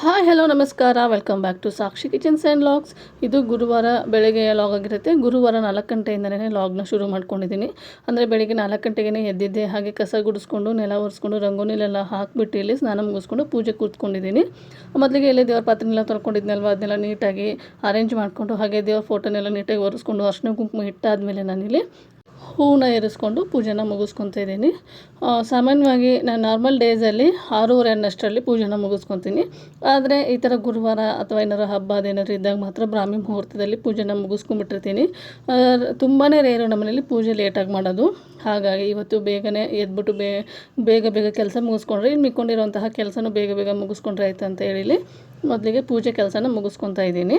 Hi hello ನಮಸ್ಕಾರ. Welcome back to Sakshi kitchens and logs. ಇದು ಗುರುವಾರ ಬೆಳಗ್ಗೆ ಲಾಗ್ ಆಗಿರುತ್ತೆ. ಗುರುವಾರ ನಾಲ್ಕು ಗಂಟೆಯಿಂದಲೇ ಲಾಗ್ನ ಶುರು ಮಾಡ್ಕೊಂಡಿದ್ದೀನಿ. ಅಂದರೆ ಬೆಳಗ್ಗೆ ನಾಲ್ಕು ಗಂಟೆಗೇ ಎದ್ದಿದ್ದೆ. ಹಾಗೆ ಕಸ ಗುಡಿಸ್ಕೊಂಡು, ನೆಲ ಒರೆಸ್ಕೊಂಡು ರಂಗೋಲಿಲೆಲ್ಲ ಹಾಕ್ಬಿಟ್ಟು ಇಲ್ಲಿ ಸ್ನಾನ ಮುಗಿಸ್ಕೊಂಡು ಪೂಜೆ ಕೂತ್ಕೊಂಡಿದ್ದೀನಿ. ಮೊದಲಿಗೆ ಇಲ್ಲಿ ದೇವ್ರ ಪಾತ್ರೆನೆಲ್ಲ ತೊಳ್ಕೊಂಡಿದ್ನಲ್ವ? ಅದನ್ನೆಲ್ಲ ನೀಟಾಗಿ ಅರೇಂಜ್ ಮಾಡಿಕೊಂಡು, ಹಾಗೆ ದೇವ್ರ ಫೋಟೋನೆಲ್ಲ ನೀಟಾಗಿ ಒರೆಸ್ಕೊಂಡು, ಅರ್ಶಿನ ಕುಂಕುಮ ಇಟ್ಟಾದಮೇಲೆ ನಾನಿಲ್ಲಿ ಹೂವನ್ನ ಏರಿಸ್ಕೊಂಡು ಪೂಜೆನ ಮುಗಿಸ್ಕೊತಾ ಇದ್ದೀನಿ. ಸಾಮಾನ್ಯವಾಗಿ ನಾನು ನಾರ್ಮಲ್ ಡೇಸಲ್ಲಿ ಆರೂವರೆ ಅನ್ನಷ್ಟರಲ್ಲಿ ಪೂಜೆನ ಮುಗಿಸ್ಕೊತೀನಿ. ಆದರೆ ಈ ಥರ ಗುರುವಾರ ಅಥವಾ ಏನಾರು ಹಬ್ಬ ಅದೇನಾದ್ರು ಇದ್ದಾಗ ಮಾತ್ರ ಬ್ರಾಹ್ಮಿ ಮುಹೂರ್ತದಲ್ಲಿ ಪೂಜೆನ ಮುಗಿಸ್ಕೊಂಬಿಟ್ಟಿರ್ತೀನಿ ತುಂಬಾ ರೇರು ನಮ್ಮನೇಲಿ ಪೂಜೆ ಲೇಟಾಗಿ ಮಾಡೋದು. ಹಾಗಾಗಿ ಇವತ್ತು ಬೇಗನೆ ಎದ್ಬಿಟ್ಟು ಬೇ, ಬೇಗ ಬೇಗ ಕೆಲಸ ಮುಗಿಸ್ಕೊಂಡ್ರೆ ಇನ್ನು ಮಿಕ್ಕೊಂಡಿರುವಂತಹ ಕೆಲಸನೂ ಬೇಗ ಬೇಗ ಮುಗಿಸ್ಕೊಂಡ್ರೆ ಆಯ್ತು ಅಂತ ಹೇಳಿ ಮೊದಲಿಗೆ ಪೂಜೆ ಕೆಲಸನ ಮುಗಿಸ್ಕೊತಾ ಇದ್ದೀನಿ.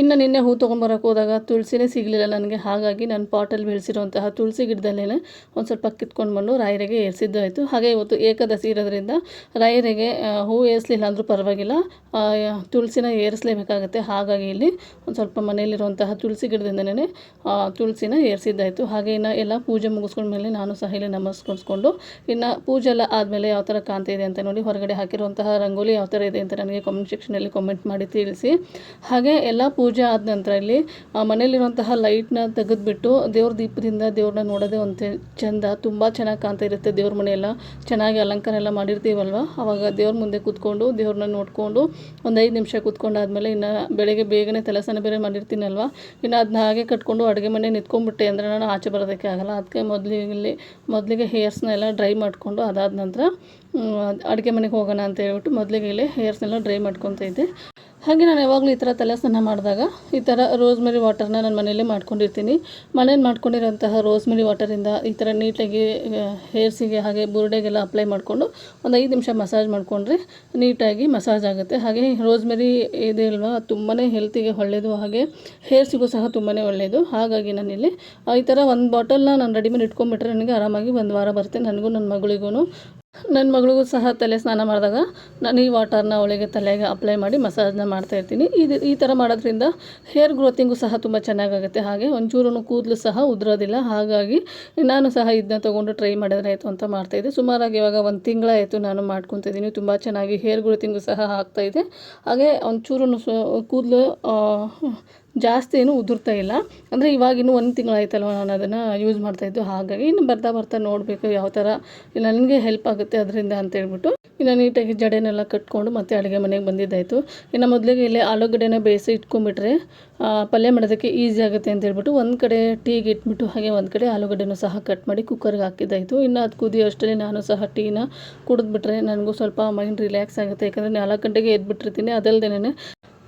ಇನ್ನು ನಿನ್ನೆ ಹೂ ತೊಗೊಂಬರಕ್ಕೆ ಹೋದಾಗ ತುಳಸಿನೇ ಸಿಗಲಿಲ್ಲ. ನನಗೆ ಹಾಗಾಗಿ ನಾನು ಪಾಟಲ್ಲಿ ಬೆಳೆಸಿರುವಂತಹ ತುಳಸಿ ಗಿಡದಲ್ಲೇ ಒಂದು ಸ್ವಲ್ಪ ಕಿತ್ಕೊಂಡು ಬಂದು ರಾಯರಿಗೆ ಏರಿಸಿದ್ದು ಆಯಿತು ಹಾಗೆ ಇವತ್ತು ಏಕಾದಶಿ ಇರೋದ್ರಿಂದ ರಾಯರಿಗೆ ಹೂ ಏರಿಸಲಿಲ್ಲ ಅಂದರೂ ಪರವಾಗಿಲ್ಲ. ತುಳಸಿನ ಏರಿಸಲೇಬೇಕಾಗತ್ತೆ. ಹಾಗಾಗಿ ಇಲ್ಲಿ ಒಂದು ಸ್ವಲ್ಪ ಮನೆಯಲ್ಲಿರುವಂತಹ ತುಳಸಿ ಗಿಡದಿಂದನೇ ತುಳಸಿನ ಏರಿಸಿದ್ದಾಯಿತು. ಹಾಗೆ ಇನ್ನು ಎಲ್ಲ ಪೂಜೆ ಮುಗಿಸ್ಕೊಂಡ್ಮೇಲೆ ನಾನು ಸಹ ಇಲ್ಲಿ ನಮಸ್ಕರಿಸ್ಕೊಂಡು, ಇನ್ನು ಪೂಜೆ ಎಲ್ಲ ಆದಮೇಲೆ ಯಾವ ಥರ ಕಾಣ್ತಿದೆ ಅಂತ ನೋಡಿ, ಹೊರಗಡೆ ಹಾಕಿರುವಂತಹ ರಂಗೋಲಿ ಯಾವ ಥರ ಇದೆ ಅಂತ ನನಗೆ ಕಾಮೆಂಟ್ ಸೆಕ್ಷನಲ್ಲಿ ಕಾಮೆಂಟ್ ಮಾಡಿ ತಿಳಿಸಿ. ಹಾಗೆ ಎಲ್ಲ ಪೂಜೆ ಆದ ನಂತರ ಇಲ್ಲಿ ಆ, ಮನೆಯಲ್ಲಿರುವಂತಹ ಲೈಟ್ನ ತೆಗೆದುಬಿಟ್ಟು ದೇವ್ರ ದೀಪದಿಂದ ದೇವ್ರನ್ನ ನೋಡೋದೇ ಒಂದು ಚಂದ. ತುಂಬ ಚೆನ್ನಾಗಿ ಕಾಣ್ತಾ ಇರುತ್ತೆ ದೇವ್ರ ಮನೆಯೆಲ್ಲ. ಚೆನ್ನಾಗಿ ಅಲಂಕಾರ ಎಲ್ಲ ಮಾಡಿರ್ತೀವಲ್ವ? ಅವಾಗ ದೇವ್ರ ಮುಂದೆ ಕೂತ್ಕೊಂಡು ದೇವ್ರನ್ನ ನೋಡಿಕೊಂಡು ಒಂದು ಐದು ನಿಮಿಷ ಕೂತ್ಕೊಂಡಾದ್ಮೇಲೆ ಇನ್ನು ಬೆಳಗ್ಗೆ ಬೇಗನೆ ತಲೆಸನ ಬೇರೆ ಮಾಡಿರ್ತೀನಲ್ವ? ಇನ್ನು ಅದನ್ನ ಹಾಗೆ ಕಟ್ಕೊಂಡು ಅಡುಗೆ ಮನೆ ನಿಂತ್ಕೊಂಡ್ಬಿಟ್ಟೆ ಅಂದರೆ ನಾನು ಆಚೆ ಬರೋದಕ್ಕೆ ಆಗಲ್ಲ. ಅದಕ್ಕೆ ಮೊದಲಿಗೆ ಮೊದಲಿಗೆ ಹೇರ್ಸ್ನ ಎಲ್ಲ ಡ್ರೈ ಮಾಡಿಕೊಂಡು ಅದಾದ ನಂತರ ಅಡುಗೆ ಮನೆಗೆ ಹೋಗೋಣ ಅಂತ ಹೇಳ್ಬಿಟ್ಟು ಮೊದಲಿಗೆ ಇಲ್ಲಿ ಹೇರ್ಸ್ನೆಲ್ಲ ಡ್ರೈ ಮಾಡ್ಕೊತ ಇದ್ದೆ. ಹಾಗೆ ನಾನು ಯಾವಾಗಲೂ ಈ ಥರ ತಲೆ ಸ್ನಾನ ಮಾಡಿದಾಗ ಈ ಥರ ರೋಸ್ಮೆರಿ ವಾಟರ್ನ ನಾನು ಮನೇಲಿ ಮಾಡ್ಕೊಂಡಿರ್ತೀನಿ. ಮನೇಲಿ ಮಾಡ್ಕೊಂಡಿರೋಂತಹ ರೋಸ್ಮೆರಿ ವಾಟರಿಂದ ಈ ಥರ ನೀಟಾಗಿ ಹೇರ್ಸಿಗೆ ಹಾಗೆ ಬುರುಡೆಗೆಲ್ಲ ಅಪ್ಲೈ ಮಾಡಿಕೊಂಡು ಒಂದು ಐದು ನಿಮಿಷ ಮಸಾಜ್ ಮಾಡಿಕೊಂಡ್ರೆ ನೀಟಾಗಿ ಮಸಾಜ್ ಆಗುತ್ತೆ. ಹಾಗೆ ರೋಸ್ಮೆರಿ ಇದೆ ಅಲ್ವಾ ತುಂಬಾ ಹೆಲ್ತಿಗೆ ಒಳ್ಳೆಯದು ಹಾಗೆ ಹೇರ್ಸಿಗೂ ಸಹ ತುಂಬಾ ಒಳ್ಳೆಯದು ಹಾಗಾಗಿ ನಾನಿಲ್ಲಿ ಈ ಥರ ಒಂದು ಬಾಟಲ್ನ ನಾನು ರೆಡಿಮೇಡ್ ಮಾಡಿ ಇಟ್ಕೊಂಡ್ಬಿಟ್ರೆ ನನಗೆ ಆರಾಮಾಗಿ ಒಂದು ವಾರ ಬರುತ್ತೆ. ನನಗೂ ನನ್ನ ಮಗಳಿಗೂ ನನ್ನ ಮಗಳಿಗೂ ಸಹ ತಲೆ ಸ್ನಾನ ಮಾಡಿದಾಗ ನಾನು ಈ ವಾಟರ್ನ ಅವಳಿಗೆ ತಲೆಗೆ ಅಪ್ಲೈ ಮಾಡಿ ಮಸಾಜ್ನ ಮಾಡ್ತಾ ಇರ್ತೀನಿ. ಇದು ಈ ಥರ ಮಾಡೋದ್ರಿಂದ ಹೇರ್ ಗ್ರೋತಿಂಗು ಸಹ ತುಂಬ ಚೆನ್ನಾಗಾಗುತ್ತೆ. ಹಾಗೆ ಒಂಚೂರು ಕೂದಲು ಸಹ ಉದುರೋದಿಲ್ಲ. ಹಾಗಾಗಿ ನಾನು ಸಹ ಇದನ್ನ ತೊಗೊಂಡು ಟ್ರೈ ಮಾಡಿದ್ರೆ ಆಯಿತು ಅಂತ ಮಾಡ್ತಾಯಿದ್ದೆ ಸುಮಾರಾಗಿ ಇವಾಗ ಒಂದು ತಿಂಗಳಾಯಿತು ನಾನು ಮಾಡ್ಕೊತಿದ್ದೀನಿ. ತುಂಬ ಚೆನ್ನಾಗಿ ಹೇರ್ ಗ್ರೋತಿಂಗು ಸಹ ಆಗ್ತಾಯಿದೆ ಹಾಗೆ ಒಂಚೂರು ಕೂದಲು ಜಾಸ್ತಿ ಏನು ಉದುರ್ತಾ ಇಲ್ಲ. ಅಂದರೆ ಇವಾಗ ಇನ್ನೂ ಒಂದು ತಿಂಗಳಾಯ್ತಲ್ವ ನಾನು ಅದನ್ನು ಯೂಸ್ ಮಾಡ್ತಾಯಿದ್ದು ಹಾಗಾಗಿ ಇನ್ನು ಬರ್ತಾ ಬರ್ತಾ ನೋಡಬೇಕು ಯಾವ ಥರ ನನಗೆ ಹೆಲ್ಪ್ ಆಗುತ್ತೆ ಅದರಿಂದ ಅಂತೇಳ್ಬಿಟ್ಟು ಇನ್ನು ನೀಟಾಗಿ ಜಡೆನೆಲ್ಲ ಕಟ್ಕೊಂಡು ಮತ್ತೆ ಅಡುಗೆ ಮನೆಗೆ ಬಂದಿದ್ದಾಯಿತು. ಇನ್ನು ಮೊದಲಿಗೆ ಇಲ್ಲೇ ಆಲೂಗಡ್ಡೆನ ಬೇಯಿಸಿ ಇಟ್ಕೊಂಡ್ಬಿಟ್ರೆ ಪಲ್ಯ ಮಾಡೋದಕ್ಕೆ ಈಸಿ ಆಗುತ್ತೆ ಅಂತ ಹೇಳ್ಬಿಟ್ಟು ಒಂದು ಕಡೆ ಟೀಗೆ ಇಟ್ಬಿಟ್ಟು ಹಾಗೆ ಒಂದು ಕಡೆ ಆಲೂಗಡ್ಡೆನೂ ಸಹ ಕಟ್ ಮಾಡಿ ಕುಕ್ಕರ್ಗೆ ಹಾಕಿದ್ದಾಯಿತು. ಇನ್ನು ಅದು ಕುದಿಯೋ ಅಷ್ಟರಲ್ಲಿ ನಾನು ಸಹ ಟೀನ ಕುಡಿದ್ಬಿಟ್ರೆ ನನಗೂ ಸ್ವಲ್ಪ ಮೈಂಡ್ ರಿಲ್ಯಾಕ್ಸ್ ಆಗುತ್ತೆ. ಯಾಕಂದರೆ ನಾಲ್ಕು ಗಂಟೆಗೆ ಎದ್ಬಿಟ್ಟಿರ್ತೀನಿ. ಅದಲ್ದೇನೆ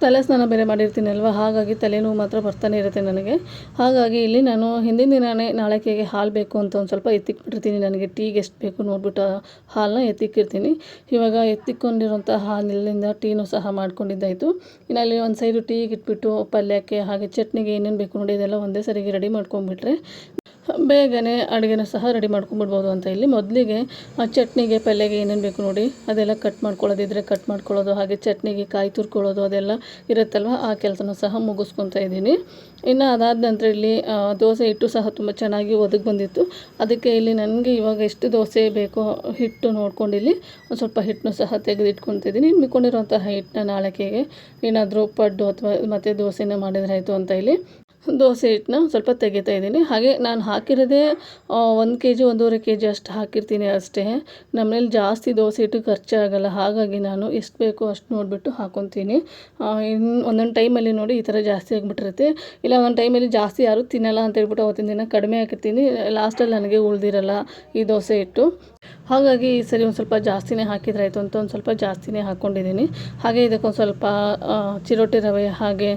ತಲೆ ಸ್ನಾನ ಬೇರೆ ಮಾಡಿರ್ತೀನಿ ಅಲ್ವಾ ಹಾಗಾಗಿ ತಲೆನೋವು ಮಾತ್ರ ಬರ್ತಾನೆ ಇರುತ್ತೆ ನನಗೆ. ಹಾಗಾಗಿ ಇಲ್ಲಿ ನಾನು ಹಿಂದಿನ ದಿನವೇ ನಾಳೆಕೆಗೆ ಹಾಲು ಬೇಕು ಅಂತ ಒಂದು ಸ್ವಲ್ಪ ಎತ್ತಿಕ್ಬಿಟ್ಟಿರ್ತೀನಿ. ನನಗೆ ಟೀಗೆ ಎಷ್ಟು ಬೇಕು ನೋಡ್ಬಿಟ್ಟು ಹಾಲನ್ನ ಎತ್ತಿಕ್ಕಿರ್ತೀನಿ. ಇವಾಗ ಎತ್ತಿಕೊಂಡಿರುವಂಥ ಹಾಲಿನಿಂದ ಟೀನೂ ಸಹ ಮಾಡ್ಕೊಂಡಿದ್ದಾಯಿತು. ಇನ್ನು ಅಲ್ಲಿ ಒಂದು ಸೈಡು ಟೀಗೆ ಇಟ್ಬಿಟ್ಟು, ಪಲ್ಯಕ್ಕೆ, ಹಾಗೆ ಚಟ್ನಿಗೆ ಏನೇನು ಬೇಕು ನೋಡಿ ಇದೆಲ್ಲ ಒಂದೇ ಸರಿಗೆ ರೆಡಿ ಮಾಡ್ಕೊಂಡ್ಬಿಟ್ರೆ ಬೇಗನೆ ಅಡುಗೆನ ಸಹ ರೆಡಿ ಮಾಡ್ಕೊಂಡ್ಬಿಡ್ಬೋದು ಅಂತ ಇಲ್ಲಿ. ಮೊದಲಿಗೆ ಆ ಚಟ್ನಿಗೆ, ಪಲ್ಯಗೆ ಏನೇನು ಬೇಕು ನೋಡಿ ಅದೆಲ್ಲ ಕಟ್ ಮಾಡ್ಕೊಳ್ಳೋದಿದ್ರೆ ಕಟ್ ಮಾಡ್ಕೊಳ್ಳೋದು, ಹಾಗೆ ಚಟ್ನಿಗೆ ಕಾಯಿ ತುರ್ಕೊಳ್ಳೋದು ಅದೆಲ್ಲ ಇರುತ್ತಲ್ವ? ಆ ಕೆಲಸನೂ ಸಹ ಮುಗಿಸ್ಕೊತಾ ಇದ್ದೀನಿ. ಇನ್ನು ಅದಾದ ನಂತರ ಇಲ್ಲಿ ದೋಸೆ ಹಿಟ್ಟು ಸಹ ತುಂಬ ಚೆನ್ನಾಗಿ ಒದಗಿ ಬಂದಿತ್ತು. ಅದಕ್ಕೆ ಇಲ್ಲಿ ನನಗೆ ಇವಾಗ ಎಷ್ಟು ದೋಸೆ ಬೇಕೋ ಹಿಟ್ಟು ನೋಡ್ಕೊಂಡು ಇಲ್ಲಿ ಒಂದು ಸ್ವಲ್ಪ ಹಿಟ್ಟನ್ನು ಸಹ ತೆಗೆದಿಟ್ಕೊತಿದ್ದೀನಿ. ಇನ್ನು ಮಿಕ್ಕೊಂಡಿರೋಂತಹ ಹಿಟ್ಟನ್ನ ನಾಳಕೆಗೆ ಏನಾದರೂ ಪಡ್ಡು ಅಥವಾ ಮತ್ತು ದೋಸೆನ ಮಾಡಿದ್ರೆ ಆಯಿತು ಅಂತ ಇಲ್ಲಿ ದೋಸೆ ಹಿಟ್ಟನ್ನ ಸ್ವಲ್ಪ ತೆಗಿತಾ ಇದ್ದೀನಿ. ಹಾಗೆ ನಾನು ಹಾಕಿರೋದೇ ಒಂದು ಕೆ ಜಿ ಒಂದೂವರೆ ಕೆ ಜಿ ಅಷ್ಟು ಹಾಕಿರ್ತೀನಿ ಅಷ್ಟೇ. ನಮ್ಮನೇಲಿ ಜಾಸ್ತಿ ದೋಸೆ ಹಿಟ್ಟು ಖರ್ಚಾಗಲ್ಲ ಹಾಗಾಗಿ ನಾನು ಎಷ್ಟು ಬೇಕೋ ಅಷ್ಟು ನೋಡಿಬಿಟ್ಟು ಹಾಕೊತೀನಿ. ಇನ್ನು ಒಂದೊಂದು ಟೈಮಲ್ಲಿ ನೋಡಿ ಈ ಥರ ಜಾಸ್ತಿ ಆಗಿಬಿಟ್ಟಿರುತ್ತೆ. ಇಲ್ಲ, ಒಂದೊಂದು ಟೈಮಲ್ಲಿ ಜಾಸ್ತಿ ಯಾರೂ ತಿನ್ನಲ್ಲ ಅಂತ ಹೇಳ್ಬಿಟ್ಟು ಅವತ್ತಿನ ದಿನ ಕಡಿಮೆ ಹಾಕಿರ್ತೀನಿ. ಲಾಸ್ಟಲ್ಲಿ ನನಗೆ ಉಳಿದಿರಲ್ಲ ಈ ದೋಸೆ ಹಿಟ್ಟು. ಹಾಗಾಗಿ ಈ ಸರಿ ಒಂದು ಸ್ವಲ್ಪ ಜಾಸ್ತಿನೇ ಹಾಕಿದ್ರೆ ಆಯಿತು ಅಂತ ಒಂದು ಸ್ವಲ್ಪ ಜಾಸ್ತಿನೇ ಹಾಕ್ಕೊಂಡಿದ್ದೀನಿ ಹಾಗೆ ಇದಕ್ಕೊಂದು ಸ್ವಲ್ಪ ಚಿರೋಟಿ ರವೆ ಹಾಗೆ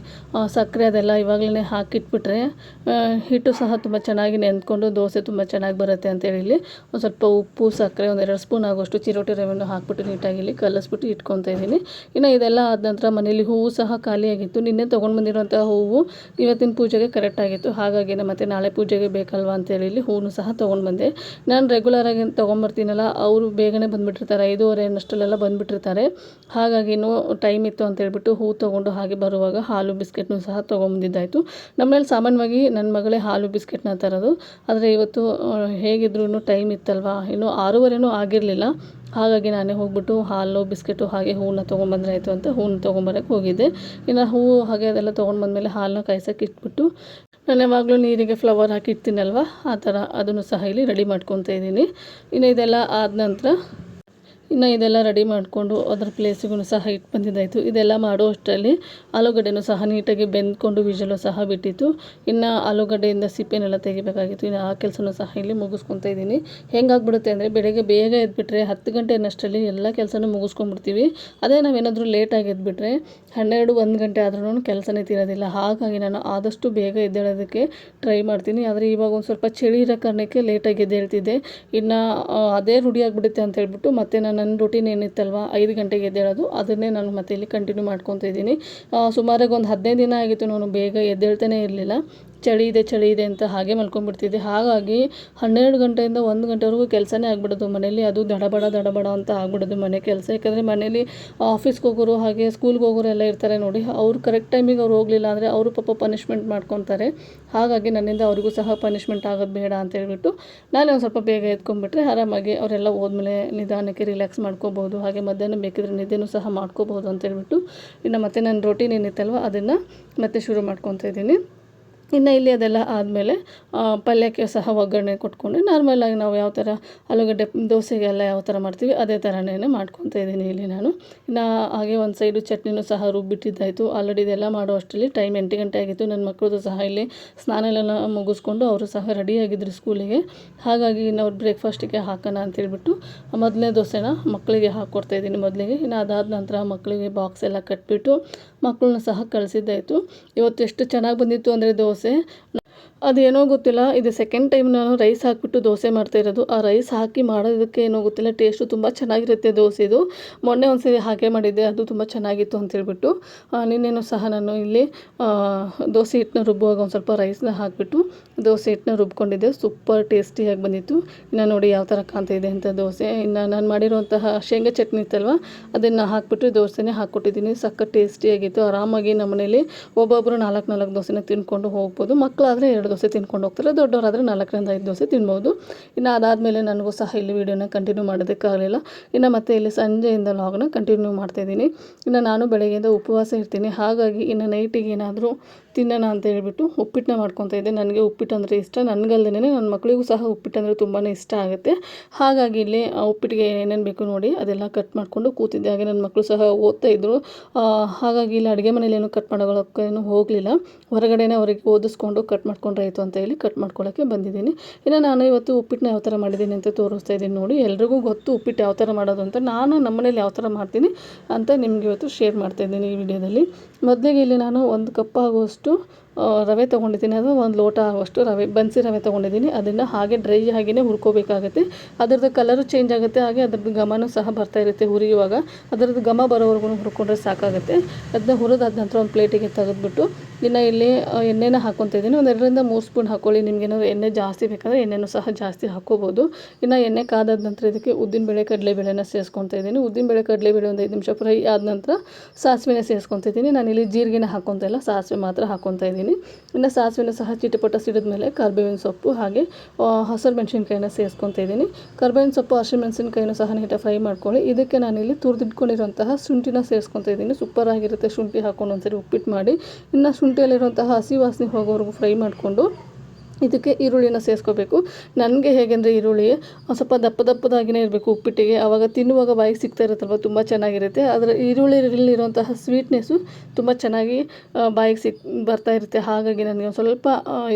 ಸಕ್ಕರೆ ಅದೆಲ್ಲ ಇವಾಗಲೇ ಹಾಕಿಟ್ಬಿಟ್ರೆ ಆ, ಹಿಟ್ಟು ಸಹ ತುಂಬ ಚೆನ್ನಾಗಿ ನೆಂದ್ಕೊಂಡು ದೋಸೆ ತುಂಬ ಚೆನ್ನಾಗಿ ಬರುತ್ತೆ ಅಂತೇಳಿ ಇಲ್ಲಿ. ಒಂದು ಸ್ವಲ್ಪ ಉಪ್ಪು ಸಕ್ಕರೆ ಒಂದು ಎರಡು ಸ್ಪೂನ್ ಆಗೋಷ್ಟು ಚಿರೋಟಿ ರವೆಯನ್ನು ಹಾಕ್ಬಿಟ್ಟು ನೀಟಾಗಿ ಇಲ್ಲಿ ಕಲಿಸ್ಬಿಟ್ಟು ಇಟ್ಕೊತಾ ಇದ್ದೀನಿ. ಇನ್ನು ಇದೆಲ್ಲ ಆದ ನಂತರ ಮನೇಲಿ ಹೂವು ಸಹ ಖಾಲಿಯಾಗಿತ್ತು ನಿನ್ನೆ ತೊಗೊಂಡು ಬಂದಿರುವಂಥ ಹೂವು ಇವತ್ತಿನ ಪೂಜೆಗೆ ಕರೆಕ್ಟ್ ಆಗಿತ್ತು. ಹಾಗಾಗಿ ಮತ್ತೆ ನಾಳೆ ಪೂಜೆಗೆ ಬೇಕಲ್ವಾ ಅಂತೇಳಿ ಇಲ್ಲಿ ಹೂವು ಸಹ ತೊಗೊಂಡು ಬಂದೆ. ನಾನು ರೆಗ್ಯುಲರಾಗಿ ತೊಗೊಂಬರ್ತೀನಲ್ಲ ಅವರು ಬೇಗನೆ ಬಂದುಬಿಟ್ಟಿರ್ತಾರೆ. ಐದೂವರೆ ಅನ್ನಷ್ಟಲ್ಲೆಲ್ಲ ಬಂದುಬಿಟ್ಟಿರ್ತಾರೆ. ಹಾಗಾಗಿ ಟೈಮ್ ಇತ್ತು ಅಂತೇಳ್ಬಿಟ್ಟು ಹೂ ತೊಗೊಂಡು ಹಾಗೆ ಬರುವಾಗ ಹಾಲು ಬಿಸ್ಕೆಟ್ನು ಸಹ ತೊಗೊಂಬಂದಿದ್ದಾಯಿತು. ನಮ್ಮನೇಲಿ ಸಾಮಾನ್ಯವಾಗಿ ನನ್ನ ಮಗಳೇ ಹಾಲು ಬಿಸ್ಕೆಟ್ನ ತರೋದು. ಆದರೆ ಇವತ್ತು ಹೇಗಿದ್ರೂ ಟೈಮ್ ಇತ್ತಲ್ವಾ? ಇನ್ನು ಆರೂವರೆನೂ ಆಗಿರಲಿಲ್ಲ. ಹಾಗಾಗಿ ನಾನೇ ಹೋಗ್ಬಿಟ್ಟು ಹಾಲು, ಬಿಸ್ಕೆಟು ಹಾಗೆ ಹೂವನ್ನ ತೊಗೊಂಬಂದ್ರೆ ಆಯಿತು ಅಂತ ಹೂವನ್ನ ತೊಗೊಂಬರಕ್ಕೆ ಹೋಗಿದ್ದೆ. ಇನ್ನು ಹೂವು ಹಾಗೆ ಅದೆಲ್ಲ ತೊಗೊಂಡು ಬಂದಮೇಲೆ ಹಾಲನ್ನ ಕಾಯ್ಸೋಕೆ ಇಟ್ಬಿಟ್ಟು ನಾನು ಯಾವಾಗಲೂ ನೀರಿಗೆ ಫ್ಲವರ್ ಹಾಕಿ ಇಡ್ತೀನಲ್ವ ಆ ಥರ ಅದನ್ನು ಸಹ ಇಲ್ಲಿ ರೆಡಿ ಮಾಡ್ಕೊತಾ ಇದ್ದೀನಿ. ಇನ್ನು ಇದೆಲ್ಲ ಆದ ನಂತರ ಇನ್ನು ಇದೆಲ್ಲ ರೆಡಿ ಮಾಡಿಕೊಂಡು ಅದರ ಪ್ಲೇಸಿಗೂ ಸಹ ಇಟ್ಟು ಬಂದಿದ್ದಾಯಿತು. ಇದೆಲ್ಲ ಮಾಡೋ ಅಷ್ಟರಲ್ಲಿ ಆಲೂಗಡ್ಡೆನೂ ಸಹ ನೀಟಾಗಿ ಬೆಂದ್ಕೊಂಡು ವಿಜಲು ಸಹ ಬಿಟ್ಟಿತ್ತು. ಇನ್ನು ಆಲೂಗಡ್ಡೆಯಿಂದ ಸಿಪ್ಪೆನೆಲ್ಲ ತೆಗಿಬೇಕಾಗಿತ್ತು. ಇನ್ನು ಆ ಕೆಲಸನೂ ಸಹ ಇಲ್ಲಿ ಮುಗಿಸ್ಕೊತಾ ಇದ್ದೀನಿ. ಹೆಂಗಾಗ್ಬಿಡುತ್ತೆ ಅಂದರೆ ಬೆಳಗ್ಗೆ ಬೇಗ ಎದ್ಬಿಟ್ರೆ ಹತ್ತು ಗಂಟೆ ಅನ್ನಷ್ಟರಲ್ಲಿ ಎಲ್ಲ ಕೆಲಸನೂ ಮುಗಿಸ್ಕೊಂಡ್ಬಿಡ್ತೀವಿ. ಅದೇ ನಾವೇನಾದರೂ ಲೇಟಾಗಿ ಎದ್ಬಿಟ್ರೆ ಹನ್ನೆರಡು, ಒಂದು ಗಂಟೆ ಆದ್ರೂ ಕೆಲಸನೇ ತಿರೋದಿಲ್ಲ. ಹಾಗಾಗಿ ನಾನು ಆದಷ್ಟು ಬೇಗ ಎದ್ದೇಳೋದಕ್ಕೆ ಟ್ರೈ ಮಾಡ್ತೀನಿ. ಆದರೆ ಇವಾಗ ಒಂದು ಸ್ವಲ್ಪ ಚಳಿ ಇರೋ ಕಾರಣಕ್ಕೆ ಲೇಟಾಗಿ ಎದ್ದೇಳ್ತಿದ್ದೆ. ಇನ್ನು ಅದೇ ರೂಢಿಯಾಗಿಬಿಡುತ್ತೆ ಅಂತ ಹೇಳ್ಬಿಟ್ಟು ಮತ್ತೆ ನಾನು ನನ್ನ ರೂಟೀನ್ ಏನಿತ್ತಲ್ವ, ಐದು ಗಂಟೆಗೆ ಎದ್ದೇಳೋದು, ಅದನ್ನೇ ನಾನು ಮತ್ತೆ ಇಲ್ಲಿ ಕಂಟಿನ್ಯೂ ಮಾಡ್ಕೊತಿದ್ದೀನಿ ಸುಮಾರಾಗಿ ಒಂದು ಹದಿನೈದು ದಿನ ಆಗಿತ್ತು ನಾನು ಬೇಗ ಎದ್ದೇಳ್ತಾನೆ ಇರಲಿಲ್ಲ. ಚಳಿ ಇದೆ ಚಳಿ ಇದೆ ಅಂತ ಹಾಗೆ ಮಲ್ಕೊಂಡ್ಬಿಡ್ತಿದ್ದೆ. ಹಾಗಾಗಿ ಹನ್ನೆರಡು ಗಂಟೆಯಿಂದ ಒಂದು ಗಂಟೆವರೆಗೂ ಕೆಲಸನೇ ಆಗ್ಬಿಡೋದು ಮನೇಲಿ ಅದು ದಡಬಡ ದಡಬಡ ಅಂತ ಆಗ್ಬಿಡೋದು ಮನೆ ಕೆಲಸ. ಯಾಕಂದರೆ ಮನೇಲಿ ಆಫೀಸ್ಗೆ ಹೋಗೋರು ಹಾಗೆ ಸ್ಕೂಲ್ಗೆ ಹೋಗೋರು ಎಲ್ಲ ಇರ್ತಾರೆ ನೋಡಿ. ಅವ್ರು ಕರೆಕ್ಟ್ ಟೈಮಿಗೆ ಅವ್ರು ಹೋಗಲಿಲ್ಲ ಅಂದರೆ ಅವರು ಪಾಪ ಪನಿಷ್ಮೆಂಟ್ ಮಾಡ್ಕೊತಾರೆ. ಹಾಗಾಗಿ ನನ್ನಿಂದ ಅವ್ರಿಗೂ ಸಹ ಪನಿಷ್ಮೆಂಟ್ ಆಗೋದು ಬೇಡ ಅಂತ ಹೇಳ್ಬಿಟ್ಟು ನಾನೇ ಒಂದು ಸ್ವಲ್ಪ ಬೇಗ ಎತ್ಕೊಂಡ್ಬಿಟ್ರೆ ಆರಾಮಾಗಿ ಅವರೆಲ್ಲ ಹೋದ್ಮೇಲೆ ನಿಧಾನಕ್ಕೆ ರಿಲ್ಯಾಕ್ಸ್ ಮಾಡ್ಕೋಬೋದು. ಹಾಗೆ ಮಧ್ಯಾಹ್ನ ಬೇಕಿದ್ರೆ ನಿದ್ದೆನೂ ಸಹ ಮಾಡ್ಕೋಬೋದು ಅಂತ ಹೇಳ್ಬಿಟ್ಟು ಇನ್ನು ಮತ್ತೆ ನನ್ನ ರೊಟೀನ್ ಏನಿತ್ತಲ್ವ ಅದನ್ನು ಮತ್ತೆ ಶುರು ಮಾಡ್ಕೊತಾ ಇದ್ದೀನಿ. ಇನ್ನು ಇಲ್ಲಿ ಅದೆಲ್ಲ ಆದಮೇಲೆ ಪಲ್ಯಕ್ಕೆ ಸಹ ಒಗ್ಗರಣೆ ಕೊಟ್ಕೊಂಡು ನಾರ್ಮಲಾಗಿ ನಾವು ಯಾವ ಥರ ಆಲೂಗಡ್ಡೆ, ದೋಸೆಗೆಲ್ಲ ಯಾವ ಥರ ಮಾಡ್ತೀವಿ, ಅದೇ ಥರನೇ ಮಾಡ್ಕೊತಾ ಇದ್ದೀನಿ ಇಲ್ಲಿ ನಾನು. ಇನ್ನು ಹಾಗೆ ಒಂದು ಸೈಡು ಚಟ್ನಿನೂ ಸಹ ರುಬ್ಬಿಟ್ಟಿದ್ದಾಯಿತು. ಆಲ್ರೆಡಿ ಇದೆಲ್ಲ ಮಾಡೋ ಅಷ್ಟರಲ್ಲಿ ಟೈಮ್ ಎಂಟು ಗಂಟೆ ಆಗಿತ್ತು. ನನ್ನ ಮಕ್ಕಳದು ಸಹ ಇಲ್ಲಿ ಸ್ನಾನ ಎಲ್ಲ ಮುಗಿಸ್ಕೊಂಡು ಅವರು ಸಹ ರೆಡಿಯಾಗಿದ್ದರು ಸ್ಕೂಲಿಗೆ ಹಾಗಾಗಿ ಇನ್ನು ಅವ್ರು ಬ್ರೇಕ್ಫಾಸ್ಟಿಗೆ ಹಾಕೋಣ ಅಂತೇಳ್ಬಿಟ್ಟು ಮೊದಲನೇ ದೋಸೆನ ಮಕ್ಕಳಿಗೆ ಹಾಕ್ಕೊಡ್ತಾ ಇದ್ದೀನಿ ಮೊದಲಿಗೆ. ಇನ್ನು ಅದಾದ ನಂತರ ಮಕ್ಕಳಿಗೆ ಬಾಕ್ಸ್ ಎಲ್ಲ ಕಟ್ಬಿಟ್ಟು ಮಕ್ಕಳನ್ನ ಸಹ ಕಳಿಸಿದ್ದಾಯಿತು. ಇವತ್ತು ಎಷ್ಟು ಚೆನ್ನಾಗಿ ಬಂದಿತ್ತು ಅಂದರೆ ದೋಸೆ. ಅದೇನೋ ಗೊತ್ತಿಲ್ಲ ಇದು ಸೆಕೆಂಡ್ ಟೈಮ್ ನಾನು ರೈಸ್ ಹಾಕಿಬಿಟ್ಟು ದೋಸೆ ಮಾಡ್ತಾ ಇರೋದು. ಆ ರೈಸ್ ಹಾಕಿ ಮಾಡೋದಕ್ಕೆ ಏನೋ ಗೊತ್ತಿಲ್ಲ ಟೇಸ್ಟು ತುಂಬ ಚೆನ್ನಾಗಿರುತ್ತೆ ದೋಸೆದು ಮೊನ್ನೆ ಒಂದು ಸರಿ ಹಾಗೆ ಮಾಡಿದ್ದೆ ಅದು ತುಂಬ ಚೆನ್ನಾಗಿತ್ತು ಅಂತ ಹೇಳ್ಬಿಟ್ಟು. ಆ, ನಿನ್ನೆನೂ ಸಹ ನಾನು ಇಲ್ಲಿ ದೋಸೆ ಹಿಟ್ಟನ್ನ ರುಬ್ಬುವಾಗ ಒಂದು ಸ್ವಲ್ಪ ರೈಸ್ನ ಹಾಕಿಬಿಟ್ಟು ದೋಸೆ ಹಿಟ್ಟನ್ನ ರುಬ್ಕೊಂಡಿದ್ದೆ. ಸೂಪರ್ ಟೇಸ್ಟಿಯಾಗಿ ಬಂದಿತ್ತು. ಇನ್ನು ನೋಡಿ ಯಾವ ಥರ ಕಾಣ್ತಾ ಇದೆ ಅಂತ ದೋಸೆ. ಇನ್ನು ನಾನು ಮಾಡಿರುವಂತಹ ಶೇಂಗಾ ಚಟ್ನಿ ಇತ್ತಲ್ವ ಅದನ್ನು ಹಾಕಿಬಿಟ್ಟು ದೋಸೆನೇ ಹಾಕ್ಕೊಟ್ಟಿದ್ದೀನಿ. ಸಕ್ಕ ಟೇಸ್ಟಿಯಾಗಿತ್ತು ಆರಾಮಾಗಿ ನಮ್ಮನೇಲಿ ಒಬ್ಬೊಬ್ಬರು ನಾಲ್ಕು ನಾಲ್ಕು ದೋಸೆನ ತಿನ್ಕೊಂಡು ಹೋಗ್ಬೋದು. ಮಕ್ಕಳಾದರೆ ಎರಡು ದೋಸೆ ತಿನ್ಕೊಂಡು ಹೋಗ್ತಾರೆ. ದೊಡ್ಡವರಾದರೆ ನಾಲ್ಕರಿಂದ ಐದು ದೋಸೆ ತಿನ್ಬೋದು. ಇನ್ನು ಅದಾದಮೇಲೆ ನನಗೂ ಸಹ ಇಲ್ಲಿ ವೀಡಿಯೋನ ಕಂಟಿನ್ಯೂ ಮಾಡೋದಕ್ಕಾಗಲಿಲ್ಲ ಇನ್ನು ಮತ್ತೆ ಇಲ್ಲಿ ಸಂಜೆಯಿಂದ ಲಾಗ್ನ ಕಂಟಿನ್ಯೂ ಮಾಡ್ತಾಯಿದ್ದೀನಿ ಇನ್ನು ನಾನು ಬೆಳಗ್ಗೆಯಿಂದ ಉಪವಾಸ ಇರ್ತೀನಿ. ಹಾಗಾಗಿ ಇನ್ನು ನೈಟಿಗೆ ಏನಾದರೂ ತಿನ್ನೋಣ ಅಂತ ಹೇಳ್ಬಿಟ್ಟು ಉಪ್ಪಿಟ್ಟನ್ನ ಮಾಡ್ಕೊತಾ ಇದ್ದೆ. ನನಗೆ ಉಪ್ಪಿಟ್ಟು ಅಂದರೆ ಇಷ್ಟ. ನನಗಲ್ದೇ ನನ್ನ ಮಕ್ಕಳಿಗೂ ಸಹ ಉಪ್ಪಿಟ್ಟು ಅಂದರೆ ತುಂಬಾ ಇಷ್ಟ ಆಗುತ್ತೆ. ಹಾಗಾಗಿ ಇಲ್ಲಿ ಉಪ್ಪಿಟ್ಟಿಗೆ ಏನೇನು ಬೇಕು ನೋಡಿ ಅದೆಲ್ಲ ಕಟ್ ಮಾಡಿಕೊಂಡು ಕೂತಿದ್ದೆ. ಹಾಗೆ ನನ್ನ ಮಕ್ಕಳು ಸಹ ಓದ್ತಾ ಇದ್ದರು ಹಾಗಾಗಿ ಇಲ್ಲಿ ಅಡುಗೆ ಮನೇಲಿ ಏನು ಕಟ್ ಮಾಡೋಕ್ಕೇನು ಹೋಗಲಿಲ್ಲ. ಹೊರಗಡೆನೇ ಅವರಿಗೆ ಓದಿಸ್ಕೊಂಡು ಕಟ್ ಮಾಡ್ಕೊಂಡ್ರಾಯಿತು ಅಂತ ಹೇಳಿ ಕಟ್ ಮಾಡ್ಕೊಳ್ಳೋಕ್ಕೆ ಬಂದಿದ್ದೀನಿ. ಇನ್ನು ನಾನು ಇವತ್ತು ಉಪ್ಪಿಟ್ಟನ್ನ ಯಾವ ಥರ ಮಾಡಿದ್ದೀನಿ ಅಂತ ತೋರಿಸ್ತಾ ಇದ್ದೀನಿ ನೋಡಿ. ಎಲ್ರಿಗೂ ಗೊತ್ತು ಉಪ್ಪಿಟ್ಟು ಯಾವ ಥರ ಮಾಡೋದು ಅಂತ. ನಾನು ನಮ್ಮ ಮನೇಲಿ ಯಾವ ಥರ ಮಾಡ್ತೀನಿ ಅಂತ ನಿಮಗೆ ಇವತ್ತು ಶೇರ್ ಮಾಡ್ತಾ ಇದ್ದೀನಿ ಈ ವಿಡಿಯೋದಲ್ಲಿ. ಮೊದಲಿಗೆ ಇಲ್ಲಿ ನಾನು ಒಂದು ಕಪ್ ಆಗುವಷ್ಟು ಆ, ರವೆ ತೊಗೊಂಡಿದ್ದೀನಿ ಅದು, ಒಂದು ಲೋಟ ಆಗುವಷ್ಟು ರವೆ, ಬನ್ಸಿ ರವೆ ತೊಗೊಂಡಿದ್ದೀನಿ. ಅದನ್ನು ಹಾಗೆ ಡ್ರೈ ಆಗಿಯೇ ಹುರ್ಕೋಬೇಕಾಗುತ್ತೆ. ಅದರದ್ದು ಕಲರು ಚೇಂಜ್ ಆಗುತ್ತೆ, ಹಾಗೆ ಅದರದ್ದು ಘಮನೂ ಸಹ ಬರ್ತಾ ಇರುತ್ತೆ ಹುರಿಯುವಾಗ. ಅದರದ್ದು ಘಮ ಬರೋವರೆಗೂ ಹುರ್ಕೊಂಡ್ರೆ ಸಾಕಾಗುತ್ತೆ. ಅದನ್ನ ಹುರಿದಾದ ನಂತರ ಒಂದು ಪ್ಲೇಟಿಗೆ ತೆಗೆದುಬಿಟ್ಟು, ಇನ್ನು ಇಲ್ಲಿ ಎಣ್ಣೆನ ಹಾಕ್ಕೊತಾ ಇದ್ದೀನಿ. ಒಂದು ಎರಡರಿಂದ ಮೂರು ಸ್ಪೂನ್ ಹಾಕ್ಕೊಳ್ಳಿ ನಿಮಗೇನಾದ್ರು ಎಣ್ಣೆ ಜಾಸ್ತಿ ಬೇಕಾದರೆ ಎಣ್ಣೆನೂ ಸಹ ಜಾಸ್ತಿ ಹಾಕ್ಕೋಬೋದು. ಇನ್ನು ಎಣ್ಣೆ ಕಾದಾದ ನಂತರ ಇದಕ್ಕೆ ಉದ್ದಿನಬೇಳೆ ಕಡಲೆಬೇಳೆನ ಸೇರಿಸ್ಕೊತಾ ಇದ್ದೀನಿ. ಉದ್ದಿನಬೇಳೆ ಕಡಲೆಬೇಳೆ ಒಂದು ಐದು ನಿಮಿಷ ಫ್ರೈ ಆದ ನಂತರ ಸಾಸಿವೆನ ಸೇರಿಸ್ಕೊತಾ ಇದ್ದೀನಿ. ಇಲ್ಲಿ ಜೀರಿಗೆನ ಹಾಕ್ಕೊತಾ ಇಲ್ಲ, ಸಾಸಿವೆ ಮಾತ್ರ ಹಾಕ್ಕೊತಾ ಇದ್ದೀನಿ. ಇನ್ನು ಸಾಸಿವೆನ ಸಹ ಚಿಟಪಟ ಸಿಡಿದ ಮೇಲೆ ಕರ್ಬೇವಿನ ಸೊಪ್ಪು ಹಾಗೆ ಹಸಿರು ಮೆಣಸಿನ್ಕಾಯಿನ ಸೇರಿಸ್ಕೊತಾ ಇದ್ದೀನಿ. ಕರ್ಬೇವಿನ ಸೊಪ್ಪು ಹಸಿರು ಮೆಣಸಿನ್ಕಾಯಿನೂ ಸಹ ನೀಟಾಗಿ ಫ್ರೈ ಮಾಡ್ಕೊಳ್ಳಿ. ಇದಕ್ಕೆ ನಾನಿಲ್ಲಿ ತುರಿದಿಟ್ಕೊಂಡಿರುವಂತಹ ಶುಂಠಿನ ಸೇರಿಸ್ಕೊತಾ ಇದ್ದೀನಿ. ಸೂಪರ್ ಆಗಿರುತ್ತೆ ಶುಂಠಿ ಹಾಕೊಂಡು ಒಂದ್ಸರಿ ಉಪ್ಪಿಟ್ಟು ಮಾಡಿ. ಇನ್ನು ಶುಂಠಿಯಲ್ಲಿರುವಂತಹ ಹಸಿ ವಾಸನೆ ಹೋಗೋವರೆಗೂ ಫ್ರೈ ಮಾಡಿಕೊಂಡು ಇದಕ್ಕೆ ಈರುಳ್ಳಿನ ಸೇರಿಸ್ಕೋಬೇಕು. ನನಗೆ ಹೇಗೆಂದರೆ ಈರುಳ್ಳಿ ಸ್ವಲ್ಪ ದಪ್ಪ ದಪ್ಪದಾಗಿನೇ ಇರಬೇಕು ಉಪ್ಪಿಟ್ಟಿಗೆ. ಆವಾಗ ತಿನ್ನುವಾಗ ಬಾಯಿಗೆ ಸಿಗ್ತಾ ಇರುತ್ತಲ್ವ, ತುಂಬ ಚೆನ್ನಾಗಿರುತ್ತೆ. ಆದರೆ ಈರುಳ್ಳಿಯಲ್ಲಿರುವಂತಹ ಸ್ವೀಟ್ನೆಸ್ಸು ತುಂಬ ಚೆನ್ನಾಗಿ ಬಾಯಿಗೆ ಸಿಕ್ ಬರ್ತಾ ಇರುತ್ತೆ. ಹಾಗಾಗಿ ನನಗೆ ಒಂದು ಸ್ವಲ್ಪ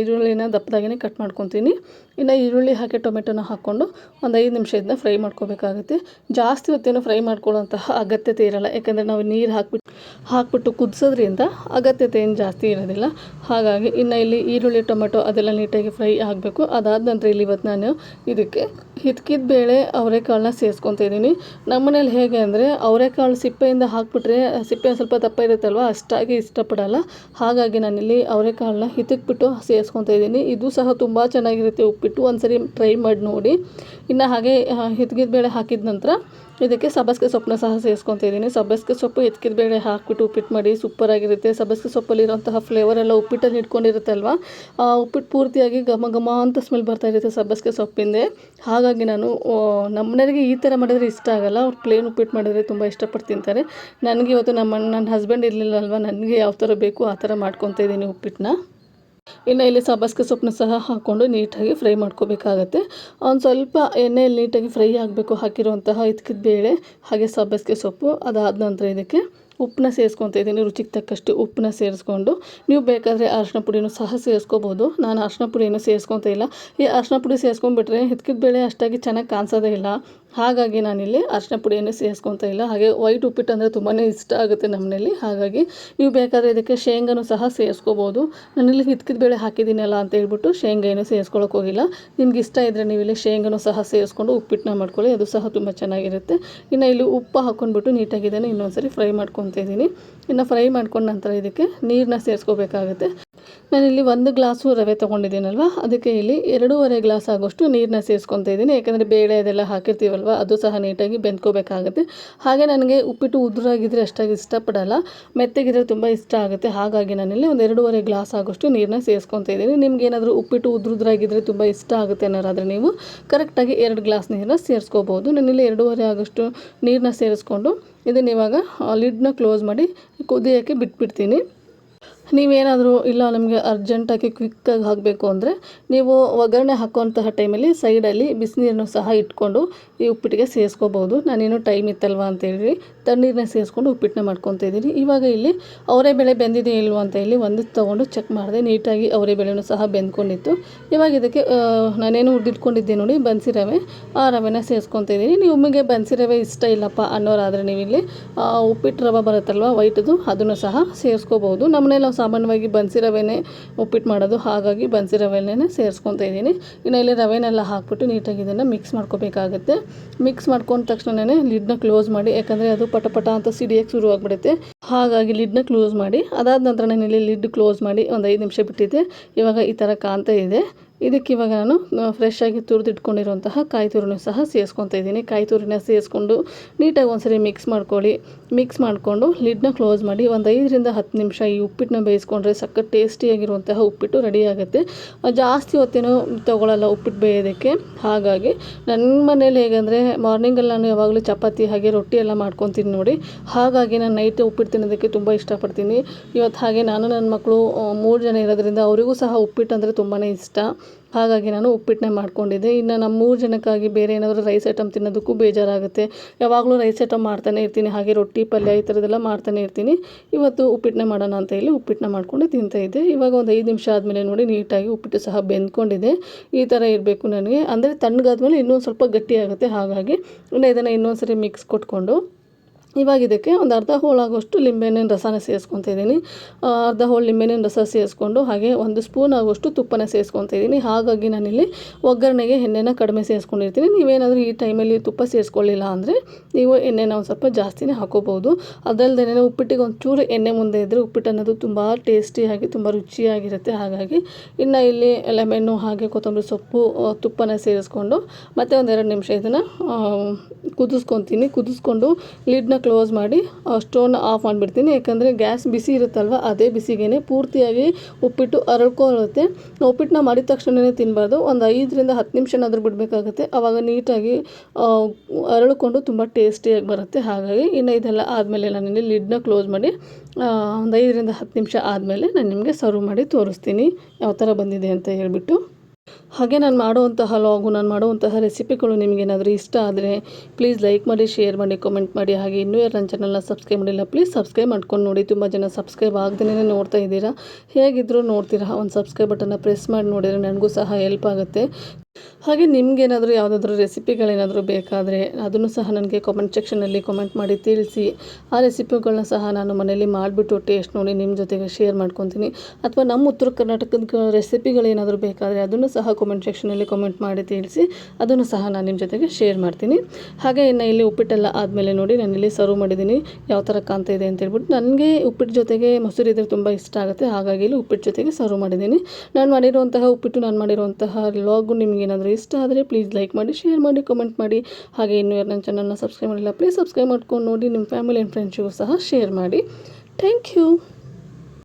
ಈರುಳ್ಳಿನ ದಪ್ಪದಾಗಿನೇ ಕಟ್ ಮಾಡ್ಕೊತೀನಿ. ಇನ್ನು ಈರುಳ್ಳಿ ಹಾಕಿ ಟೊಮೆಟೊನ ಹಾಕ್ಕೊಂಡು ಒಂದು ಐದು ನಿಮಿಷ ಇದನ್ನ ಫ್ರೈ ಮಾಡ್ಕೋಬೇಕಾಗುತ್ತೆ. ಜಾಸ್ತಿ ಹೊತ್ತೇನು ಫ್ರೈ ಮಾಡ್ಕೊಳ್ಳೋಂತಹ ಅಗತ್ಯತೆ ಇರಲ್ಲ. ಯಾಕಂದರೆ ನಾವು ನೀರು ಹಾಕ್ಬಿಟ್ಟು ಹಾಕ್ಬಿಟ್ಟು ಕುದಿಸೋದ್ರಿಂದ ಅಗತ್ಯತೆ ಏನು ಜಾಸ್ತಿ ಇರೋದಿಲ್ಲ. ಹಾಗಾಗಿ ಇನ್ನು ಇಲ್ಲಿ ಈರುಳ್ಳಿ, ಟೊಮೆಟೊ ಅದೆಲ್ಲ ನೀಟಾಗಿ ಫ್ರೈ ಆಗಬೇಕು ಅದಾದ ನಂತರ ಇಲ್ಲಿ ಇವತ್ತು ನಾನು ಇದಕ್ಕೆ ಹಿತ್ಕಿದ ಬೇಳೆ, ಅವರೆಕಾಳನ್ನ ಸೇರಿಸ್ಕೊತಿದ್ದೀನಿ ನಮ್ಮನೇಲಿ ಹೇಗೆ ಅಂದರೆ ಅವರೆಕಾಳು ಸಿಪ್ಪೆಯಿಂದ ಹಾಕ್ಬಿಟ್ರೆ, ಸಿಪ್ಪೆ ಸ್ವಲ್ಪ ದಪ್ಪ ಇರುತ್ತಲ್ವ, ಅಷ್ಟಾಗಿ ಇಷ್ಟಪಡಲ್ಲ. ಹಾಗಾಗಿ ನಾನಿಲ್ಲಿ ಅವರೆಕಾಳನ್ನ ಹಿತಕ್ಬಿಟ್ಟು ಸೇರಿಸ್ಕೊತಾ ಇದ್ದೀನಿ. ಇದು ಸಹ ತುಂಬ ಚೆನ್ನಾಗಿರುತ್ತೆ. ಉಪ್ಪಿಟ್ಟು ಒಂದು ಸರಿ ಟ್ರೈ ಮಾಡಿ ನೋಡಿ. ಇನ್ನು ಹಾಗೆ ಹಿತ್ಕಿದ ಬೇಳೆ ಹಾಕಿದ ನಂತರ ಇದಕ್ಕೆ ಸಬ್ಬಸಿಗೆ ಸೊಪ್ಪನ್ನ ಸಹ ಸೇರಿಸ್ಕೊತಿದ್ದೀನಿ ಸಬ್ಬಸಿಗೆ ಸೊಪ್ಪು ಎತ್ಕಿದ ಬೇಳೆ ಹಾಕ್ಬಿಟ್ಟು ಉಪ್ಪಿಟ್ಟು ಮಾಡಿ ಸೂಪರಾಗಿರುತ್ತೆ ಸಬ್ಬಸಿಗೆ ಸೊಪ್ಪಲ್ಲಿರುವಂತಹ ಫ್ಲೇವರ್ ಎಲ್ಲ ಉಪ್ಪಿಟ್ಟಲ್ಲಿ ಇಟ್ಕೊಂಡಿರುತ್ತೆ ಆ ಉಪ್ಪಿಟ್ಟು ಪೂರ್ತಿಯಾಗಿ ಘಮ ಘಮ ಅಂತ ಸ್ಮೆಲ್ ಬರ್ತಾ ಇರುತ್ತೆ ಸಬ್ಬಸಿಗೆ ಸೊಪ್ಪಿಂದೆ. ಹಾಗಾಗಿ ನಾನು ನಮ್ಮ ಈ ಥರ ಮಾಡಿದರೆ ಇಷ್ಟ ಆಗಲ್ಲ. ಅವ್ರು ಪ್ಲೇನ್ ಉಪ್ಪಿಟ್ಟು ಮಾಡಿದರೆ ತುಂಬ ಇಷ್ಟಪಟ್ಟು ತಿಂತಾರೆ. ನನಗೆ ಇವತ್ತು ನಮ್ಮ ನನ್ನ ಹಸ್ಬೆಂಡ್ ಇರಲಿಲ್ಲ ಅಲ್ವಾ? ನನಗೆ ಯಾವ ಥರ ಬೇಕು ಆ ಥರ ಮಾಡ್ಕೊತಾ ಇದ್ದೀನಿ ಉಪ್ಪಿಟ್ಟನ್ನ. ಇನ್ನು ಇಲ್ಲಿ ಸಬ್ಬಸ್ಗೆ ಸೊಪ್ಪನ್ನ ಸಹ ಹಾಕ್ಕೊಂಡು ನೀಟಾಗಿ ಫ್ರೈ ಮಾಡ್ಕೋಬೇಕಾಗತ್ತೆ. ಒಂದು ಸ್ವಲ್ಪ ಎಣ್ಣೆಯಲ್ಲಿ ನೀಟಾಗಿ ಫ್ರೈ ಆಗಬೇಕು ಹಾಕಿರುವಂತಹ ಇದ್ಕಿದ ಬೇಳೆ, ಹಾಗೆ ಸಬ್ಬಸ್ಗೆ ಸೊಪ್ಪು, ಅದಾದ ನಂತರ ಇದಕ್ಕೆ ಉಪ್ಪನ್ನ ಸೇರಿಸ್ಕೊತಾ ಇದ್ದೀನಿ. ರುಚಿಗೆ ತಕ್ಕಷ್ಟು ಉಪ್ಪನ್ನ ಸೇರಿಸ್ಕೊಂಡು ನೀವು ಬೇಕಾದರೆ ಅರಶಿನ ಪುಡಿನೂ ಸಹ ಸೇರಿಸ್ಕೋಬೋದು. ನಾನು ಅರಶಿನ ಪುಡಿಯನ್ನು ಸೇರಿಸ್ಕೊತಾ ಇಲ್ಲ. ಈ ಅರಶಿನ ಪುಡಿ ಸೇರಿಸ್ಕೊಂಡ್ಬಿಟ್ರೆ ಹಿತ್ಕಿದ ಬೇಳೆ ಅಷ್ಟಾಗಿ ಚೆನ್ನಾಗಿ ಕಾಣಿಸೋದೇ ಇಲ್ಲ. ಹಾಗಾಗಿ ನಾನಿಲ್ಲಿ ಅರಿಶಿನ ಪುಡಿಯನ್ನು ಸೇರಿಸ್ಕೊತಾ ಇಲ್ಲ. ಹಾಗೆ ವೈಟ್ ಉಪ್ಪಿಟ್ಟು ಅಂದರೆ ತುಂಬಾ ಇಷ್ಟ ಆಗುತ್ತೆ ನಮ್ಮನೇಲಿ ಹಾಗಾಗಿ ನೀವು ಬೇಕಾದರೆ ಇದಕ್ಕೆ ಶೇಂಗಾನು ಸಹ ಸೇರಿಸ್ಕೋಬೋದು. ನಾನಿಲ್ಲಿ ಹಿತ್ಕಿದ ಬೇಳೆ ಹಾಕಿದ್ದೀನಲ್ಲ ಅಂತ ಹೇಳ್ಬಿಟ್ಟು ಶೇಂಗಾ ಏನು ಸೇರಿಸ್ಕೊಳ್ಳೋಕೆ ಹೋಗಿಲ್ಲ. ನಿಮ್ಗೆ ಇಷ್ಟ ಇದ್ದರೆ ನೀವು ಇಲ್ಲಿ ಶೇಂಗಾನು ಸಹ ಸೇರಿಸ್ಕೊಂಡು ಉಪ್ಪಿಟ್ಟನ್ನ ಮಾಡ್ಕೊಳ್ಳಿ. ಅದು ಸಹ ತುಂಬ ಚೆನ್ನಾಗಿರುತ್ತೆ. ಇನ್ನು ಇಲ್ಲಿ ಉಪ್ಪು ಹಾಕ್ಕೊಂಡ್ಬಿಟ್ಟು ನೀಟಾಗಿದ್ದಾನೆ ಇನ್ನೊಂದ್ಸರಿ ಫ್ರೈ ಮಾಡ್ಕೊತಾ ಇದ್ದೀನಿ. ಇನ್ನು ಫ್ರೈ ಮಾಡ್ಕೊಂಡ ನಂತರ ಇದಕ್ಕೆ ನೀರನ್ನ ಸೇರಿಸ್ಕೋಬೇಕಾಗುತ್ತೆ. ನಾನಿಲ್ಲಿ ಒಂದು ಗ್ಲಾಸು ರವೆ ತೊಗೊಂಡಿದ್ದೀನಲ್ವ? ಅದಕ್ಕೆ ಇಲ್ಲಿ ಎರಡೂವರೆ ಗ್ಲಾಸ್ ಆಗೋಷ್ಟು ನೀರನ್ನ ಸೇರಿಸ್ಕೊತಾ ಇದ್ದೀನಿ. ಯಾಕಂದರೆ ಬೇಳೆ ಅದೆಲ್ಲ ಹಾಕಿರ್ತೀವಲ್ವ, ಅದು ಸಹ ನೀಟಾಗಿ ಬೆಂದ್ಕೋಬೇಕಾಗುತ್ತೆ. ಹಾಗೆ ನನಗೆ ಉಪ್ಪಿಟ್ಟು ಉದುರಾಗಿದ್ದರೆ ಅಷ್ಟಾಗಿ ಇಷ್ಟಪಡಲ್ಲ. ಮೆತ್ತಗಿದ್ರೆ ತುಂಬ ಇಷ್ಟ ಆಗುತ್ತೆ. ಹಾಗಾಗಿ ನಾನಿಲ್ಲಿ ಒಂದು ಎರಡೂವರೆ ಗ್ಲಾಸ್ ಆಗೋಷ್ಟು ನೀರನ್ನ ಸೇರಿಸ್ಕೊತಾ ಇದ್ದೀನಿ. ನಿಮ್ಗೆ ಏನಾದರೂ ಉಪ್ಪಿಟ್ಟು ಉದುರುದ್ರಾಗಿದ್ದರೆ ತುಂಬ ಇಷ್ಟ ಆಗುತ್ತೆ ಅನ್ನೋರಾದರೆ ನೀವು ಕರೆಕ್ಟಾಗಿ ಎರಡು ಗ್ಲಾಸ್ ನೀರನ್ನ ಸೇರಿಸ್ಕೋಬೋದು. ನಾನಿಲ್ಲಿ ಎರಡೂವರೆ ಆಗೋಷ್ಟು ನೀರನ್ನ ಸೇರಿಸ್ಕೊಂಡು ಇದನ್ನು ಇವಾಗ ಲಿಡ್ನ ಕ್ಲೋಸ್ ಮಾಡಿ ಕುದಿಯೋಕ್ಕೆ ಬಿಟ್ಬಿಡ್ತೀನಿ. ನೀವೇನಾದರೂ ಇಲ್ಲ ನಮಗೆ ಅರ್ಜೆಂಟಾಗಿ ಕ್ವಿಕ್ಕಾಗಿ ಹಾಕಬೇಕು ಅಂದರೆ ನೀವು ಒಗ್ಗರಣೆ ಹಾಕುವಂತಹ ಟೈಮಲ್ಲಿ ಸೈಡಲ್ಲಿ ಬಿಸಿನೀರನ್ನು ಸಹ ಇಟ್ಕೊಂಡು ಈ ಉಪ್ಪಿಟ್ಟಿಗೆ ಸೇರಿಸ್ಕೋಬೋದು ನಾನೇನು ಟೈಮ್ ಇತ್ತಲ್ವ ಅಂತೇಳಿ ತಣ್ಣೀರನ್ನ ಸೇರಿಸ್ಕೊಂಡು ಉಪ್ಪಿಟ್ಟನ್ನ ಮಾಡ್ಕೊತಾ ಇದ್ದೀನಿ. ಇವಾಗ ಇಲ್ಲಿ ಅವರೇ ಬೇಳೆ ಬೆಂದಿದೆ ಇಲ್ವೋ ಅಂತ ಹೇಳಿ ಒಂದು ತೊಗೊಂಡು ಚೆಕ್ ಮಾಡಿದೆ. ನೀಟಾಗಿ ಅವರೇ ಬೇಳೆನೂ ಸಹ ಬೆಂದ್ಕೊಂಡಿತ್ತು. ಇವಾಗ ಇದಕ್ಕೆ ನಾನೇನು ಉಡ್ಡಿಟ್ಕೊಂಡಿದ್ದೆ ನೋಡಿ ಬನ್ಸಿ ರವೆ ಆ ರವೆನ ಸೇರಿಸ್ಕೊತಾ ಇದ್ದೀನಿ. ನೀವು ನಿಮಗೆ ಬನ್ಸಿ ರವೆ ಇಷ್ಟ ಇಲ್ಲಪ್ಪ ಅನ್ನೋರಾದರೆ ನೀವು ಇಲ್ಲಿ ಆ, ಉಪ್ಪಿಟ್ಟು ರವೆ ಬರುತ್ತಲ್ವ ವೈಟದು ಅದನ್ನು ಸಹ ಸೇರಿಸ್ಕೋಬೋದು ನಮ್ಮನೇಲಿ ನಾವು ಸಾಮಾನ್ಯವಾಗಿ ಬನ್ಸಿ ರವೆನೇ ಉಪ್ಪಿಟ್ಟು ಮಾಡೋದು. ಹಾಗಾಗಿ ಬನ್ಸಿ ರವೆನೇ ಸೇರಿಸ್ಕೊತಾ ಇದ್ದೀನಿ. ಇನ್ನು ಇಲ್ಲಿ ರವೆನೆಲ್ಲ ಹಾಕ್ಬಿಟ್ಟು ನೀಟಾಗಿ ಇದನ್ನು ಮಿಕ್ಸ್ ಮಾಡ್ಕೋಬೇಕಾಗುತ್ತೆ. ಮಿಕ್ಸ್ ಮಾಡ್ಕೊಂಡ ತಕ್ಷಣವೇ ಲಿಡ್ನ ಕ್ಲೋಸ್ ಮಾಡಿ, ಯಾಕಂದರೆ ಅದು ಪಟ ಪಟ ಅಂತ ಸಿಡಿಯೋಕ್ಕೆ ಶುರು ಆಗಿಬಿಡುತ್ತೆ. ಹಾಗಾಗಿ ಲಿಡ್ನ ಕ್ಲೋಸ್ ಮಾಡಿ, ಅದಾದ ನಂತರ ನಾನು ಇಲ್ಲಿ ಲಿಡ್ ಕ್ಲೋಸ್ ಮಾಡಿ ಒಂದು ಐದು ನಿಮಿಷ ಬಿಟ್ಟಿದ್ದೆ ಇವಾಗ ಈ ಥರ ಕಾಣ್ತಾ ಇದೆ. ಇದಕ್ಕೆ ಇವಾಗ ನಾನು ಫ್ರೆಶ್ ಆಗಿ ತುರಿದಿಟ್ಕೊಂಡಿರುವಂತಹ ಕಾಯಿ ತುರಿನೂ ಸಹ ಸೇರಿಸ್ಕೊತಾ ಇದ್ದೀನಿ. ಕಾಯಿ ತುರಿನ ಸೇರಿಸ್ಕೊಂಡು ನೀಟಾಗಿ ಒಂದ್ಸರಿ ಮಿಕ್ಸ್ ಮಾಡ್ಕೊಳ್ಳಿ. ಮಿಕ್ಸ್ ಮಾಡಿಕೊಂಡು ಲಿಡ್ನ ಕ್ಲೋಸ್ ಮಾಡಿ ಒಂದು ಐದರಿಂದ ಹತ್ತು ನಿಮಿಷ ಈ ಉಪ್ಪಿಟ್ಟನ್ನ ಬೇಯಿಸ್ಕೊಂಡ್ರೆ ಸಖತ್ ಟೇಸ್ಟಿಯಾಗಿರುವಂತಹ ಉಪ್ಪಿಟ್ಟು ರೆಡಿ ಆಗುತ್ತೆ. ಜಾಸ್ತಿ ಹೊತ್ತೇನೋ ತೊಗೊಳ್ಳಲ್ಲ ಉಪ್ಪಿಟ್ಟು ಬೇಯೋದಕ್ಕೆ. ಹಾಗಾಗಿ ನನ್ನ ಮನೇಲಿ ಹೇಗೆಂದರೆ ಮಾರ್ನಿಂಗಲ್ಲಿ ನಾನು ಯಾವಾಗಲೂ ಚಪಾತಿ ಹಾಗೆ ರೊಟ್ಟಿ ಎಲ್ಲ ಮಾಡ್ಕೊತೀನಿ ನೋಡಿ. ಹಾಗಾಗಿ ನಾನು ನೈಟ್ ಉಪ್ಪಿಟ್ಟು ತಿನ್ನೋದಕ್ಕೆ ತುಂಬ ಇಷ್ಟಪಡ್ತೀನಿ. ಇವತ್ತು ಹಾಗೆ ನಾನು ನನ್ನ ಮಕ್ಕಳು ಮೂರು ಜನ ಇರೋದ್ರಿಂದ ಅವರಿಗೂ ಸಹ ಉಪ್ಪಿಟ್ಟು ಅಂದರೆ ತುಂಬಾ ಇಷ್ಟ. ಹಾಗಾಗಿ ನಾನು ಉಪ್ಪಿಟ್ಟನ್ನೇ ಮಾಡ್ಕೊಂಡಿದ್ದೆ. ಇನ್ನು ನಮ್ಮ ಮೂರು ಜನಕ್ಕಾಗಿ ಬೇರೆ ಏನಾದರೂ ರೈಸ್ ಐಟಮ್ ತಿನ್ನೋದಕ್ಕೂ ಬೇಜಾರಾಗುತ್ತೆ. ಯಾವಾಗಲೂ ರೈಸ್ ಐಟಮ್ ಮಾಡ್ತಾನೆ ಇರ್ತೀನಿ. ಹಾಗೆ ರೊಟ್ಟಿ, ಪಲ್ಯ ಈ ಥರದ್ದೆಲ್ಲ ಮಾಡ್ತಾನೆ ಇರ್ತೀನಿ. ಇವತ್ತು ಉಪ್ಪಿಟ್ಟನ್ನೇ ಮಾಡೋಣ ಅಂತ ಹೇಳಿ ಉಪ್ಪಿಟ್ಟನ್ನ ಮಾಡ್ಕೊಂಡು ತಿಂತಾಯಿದ್ದೆ ಇವಾಗ ಒಂದು ಐದು ನಿಮಿಷ ಆದಮೇಲೆ ನೋಡಿ ನೀಟಾಗಿ ಉಪ್ಪಿಟ್ಟು ಸಹ ಬೆಂದ್ಕೊಂಡಿದೆ. ಈ ಥರ ಇರಬೇಕು ನನಗೆ. ಅಂದರೆ ತಣ್ಣಗಾದ್ಮೇಲೆ ಇನ್ನೊಂದು ಸ್ವಲ್ಪ ಗಟ್ಟಿಯಾಗುತ್ತೆ. ಹಾಗಾಗಿ ಇನ್ನು ಇದನ್ನು ಇನ್ನೊಂದು ಸರಿ ಮಿಕ್ಸ್ ಕೊಟ್ಕೊಂಡು ಇವಾಗ ಇದಕ್ಕೆ ಒಂದು ಅರ್ಧ ಹೋಳಾಗುವಷ್ಟು ಲಿಂಬೆಹಣ್ಣಿನ ರಸನ ಸೇರಿಸ್ಕೊತಿದ್ದೀನಿ ಅರ್ಧ ಹೋಳು ಲಿಂಬೆಹಣ್ಣಿನ ರಸ ಸೇರಿಸ್ಕೊಂಡು ಹಾಗೆ ಒಂದು ಸ್ಪೂನ್ ಆಗುವಷ್ಟು ತುಪ್ಪನ ಸೇರಿಸ್ಕೊತಿದ್ದೀನಿ ಹಾಗಾಗಿ ನಾನಿಲ್ಲಿ ಒಗ್ಗರಣೆಗೆ ಎಣ್ಣೆನ ಕಡಿಮೆ ಸೇರಿಸ್ಕೊಂಡಿರ್ತೀನಿ. ನೀವೇನಾದರೂ ಈ ಟೈಮಲ್ಲಿ ತುಪ್ಪ ಸೇರಿಸ್ಕೊಳ್ಳಿಲ್ಲ ಅಂದರೆ ನೀವು ಎಣ್ಣೆನ ಒಂದು ಸ್ವಲ್ಪ ಜಾಸ್ತಿನೇ ಹಾಕೋಬೋದು ಅದಲ್ಲದೆ ಉಪ್ಪಿಟ್ಟಿಗೆ ಒಂಚೂರು ಚೂರು ಎಣ್ಣೆ ಮುಂದೆ ಇದ್ದರೆ ಉಪ್ಪಿಟ್ಟು ಅನ್ನೋದು ತುಂಬ ಟೇಸ್ಟಿಯಾಗಿ ತುಂಬ ರುಚಿಯಾಗಿರುತ್ತೆ. ಹಾಗಾಗಿ ಇನ್ನು ಇಲ್ಲಿ ಲೆಮೆನ್ನು ಹಾಗೆ ಕೊತ್ತಂಬರಿ ಸೊಪ್ಪು ತುಪ್ಪನ ಸೇರಿಸ್ಕೊಂಡು ಮತ್ತೆ ಒಂದೆರಡು ನಿಮಿಷ ಇದನ್ನು ಕುದಿಸ್ಕೊತೀನಿ. ಕುದಿಸ್ಕೊಂಡು ಲಿಡ್ನ ಕ್ಲೋಸ್ ಮಾಡಿ ಸ್ಟೋವ್ನ ಆಫ್ ಮಾಡಿಬಿಡ್ತೀನಿ. ಯಾಕಂದರೆ ಗ್ಯಾಸ್ ಬಿಸಿ ಇರುತ್ತಲ್ವ, ಅದೇ ಬಿಸಿಗೇ ಪೂರ್ತಿಯಾಗಿ ಉಪ್ಪಿಟ್ಟು ಅರಳ್ಕೊಳ್ಳುತ್ತೆ. ಉಪ್ಪಿಟ್ಟನ್ನ ಮಾಡಿದ ತಕ್ಷಣವೇ ತಿನ್ನಬಾರ್ದು ಒಂದು ಐದರಿಂದ ಹತ್ತು ನಿಮಿಷನಾದರೂ ಬಿಡಬೇಕಾಗುತ್ತೆ. ಆವಾಗ ನೀಟಾಗಿ ಅರಳ್ಕೊಂಡು ತುಂಬ ಟೇಸ್ಟಿಯಾಗಿ ಬರುತ್ತೆ. ಹಾಗಾಗಿ ಇನ್ನು ಇದೆಲ್ಲ ಆದಮೇಲೆ ನಾನಿಲ್ಲಿ ಲಿಡ್ನ ಕ್ಲೋಸ್ ಮಾಡಿ ಒಂದು ಐದರಿಂದ ಹತ್ತು ನಿಮಿಷ ಆದಮೇಲೆ ನಾನು ನಿಮಗೆ ಸರ್ವ್ ಮಾಡಿ ತೋರಿಸ್ತೀನಿ. ಯಾವ ಥರ ಬಂದಿದೆ ಅಂತ ಹೇಳ್ಬಿಟ್ಟು. ಹಾಗೆ ನಾನು ಮಾಡುವಂತಹ ಲಾಗು ನಾನು ಮಾಡುವಂತಹ ರೆಸಿಪಿಗಳು ನಿಮಗೇನಾದರೂ ಇಷ್ಟ ಆದರೆ ಪ್ಲೀಸ್ ಲೈಕ್ ಮಾಡಿ ಶೇರ್ ಮಾಡಿ ಕಮೆಂಟ್ ಮಾಡಿ. ಹಾಗೆ ಇನ್ನೂ ಯಾರು ನನ್ನ ಚಾನಲ್ನ ಸಬ್ಸ್ಕ್ರೈಬ್ ಮಾಡಿಲ್ಲ ಪ್ಲೀಸ್ ಸಬ್ಸ್ಕ್ರೈಬ್ ಮಾಡ್ಕೊಂಡು ನೋಡಿ. ತುಂಬ ಜನ ಸಬ್ಸ್ಕ್ರೈಬ್ ಆಗದೇ ನೋಡ್ತಾ ಇದ್ದೀರಾ. ಹೇಗಿದ್ದರೂ ನೋಡ್ತೀರಾ. ಒಂದು ಸಬ್ಸ್ಕ್ರೈಬ್ ಬಟನ್ನ ಪ್ರೆಸ್ ಮಾಡಿ ನೋಡಿದರೆ ನನಗೂ ಸಹ ಹೆಲ್ಪ್ ಆಗುತ್ತೆ. ಹಾಗೆ ನಿಮಗೇನಾದರೂ ಯಾವುದಾದ್ರೂ ರೆಸಿಪಿಗಳೇನಾದರೂ ಬೇಕಾದರೆ ಅದನ್ನು ಸಹ ನನಗೆ ಕಾಮೆಂಟ್ ಸೆಕ್ಷನಲ್ಲಿ ಕಾಮೆಂಟ್ ಮಾಡಿ ತಿಳಿಸಿ. ಆ ರೆಸಿಪಿಗಳನ್ನ ಸಹ ನಾನು ಮನೇಲಿ ಮಾಡಿಬಿಟ್ಟು ಟೇಸ್ಟ್ ನೋಡಿ ನಿಮ್ಮ ಜೊತೆಗೆ ಶೇರ್ ಮಾಡ್ಕೊತೀನಿ. ಅಥವಾ ನಮ್ಮ ಉತ್ತರ ಕರ್ನಾಟಕದ ರೆಸಿಪಿಗಳೇನಾದರೂ ಬೇಕಾದರೆ ಅದನ್ನು ಸಹ ಕಾಮೆಂಟ್ ಸೆಕ್ಷನಲ್ಲಿ ಕಾಮೆಂಟ್ ಮಾಡಿ ತಿಳಿಸಿ ಅದನ್ನು ಸಹ ನಾನು ನಿಮ್ಮ ಜೊತೆಗೆ ಶೇರ್ ಮಾಡ್ತೀನಿ. ಹಾಗೆ ಇನ್ನು ಇಲ್ಲಿ ಉಪ್ಪಿಟ್ಟೆಲ್ಲ ಆದಮೇಲೆ ನೋಡಿ ನಾನು ಇಲ್ಲಿ ಸರ್ವ್ ಮಾಡಿದ್ದೀನಿ. ಯಾವ ಥರ ಕಾಣ್ತಾ ಇದೆ ಅಂತ ಹೇಳ್ಬಿಟ್ಟು ನನಗೆ ಉಪ್ಪಿಟ್ಟು ಜೊತೆಗೆ ಮೊಸರು ಇದ್ದರೆ ತುಂಬ ಇಷ್ಟ ಆಗುತ್ತೆ. ಹಾಗಾಗಿ ಇಲ್ಲಿ ಉಪ್ಪಿಟ್ಟು ಜೊತೆಗೆ ಸರ್ವ್ ಮಾಡಿದ್ದೀನಿ. ನಾನು ಮಾಡಿರುವಂತಹ ಉಪ್ಪಿಟ್ಟು, ನಾನು ಮಾಡಿರುವಂತಹ ಲಾಗು ನಿಮ್ಗೆ ಏನಾದರೂ ಇಷ್ಟ ಆದರೆ ಪ್ಲೀಸ್ ಲೈಕ್ ಮಾಡಿ ಶೇರ್ ಮಾಡಿ ಕಮೆಂಟ್ ಮಾಡಿ. ಹಾಗೆ ಇನ್ನೂ ಯಾರು ನನ್ನ ಚಾನಲ್ನ ಸಬ್ಸ್ಕ್ರೈಬ್ ಮಾಡಿಲ್ಲ ಪ್ಲೀಸ್ ಸಬ್ಸ್ಕ್ರೈಬ್ ಮಾಡ್ಕೊಂಡು ನೋಡಿ ನಿಮ್ಮ ಫ್ಯಾಮಿಲಿ ಆ್ಯಂಡ್ ಫ್ರೆಂಡ್ಸಿಗೂ ಸಹ ಶೇರ್ ಮಾಡಿ. Thank you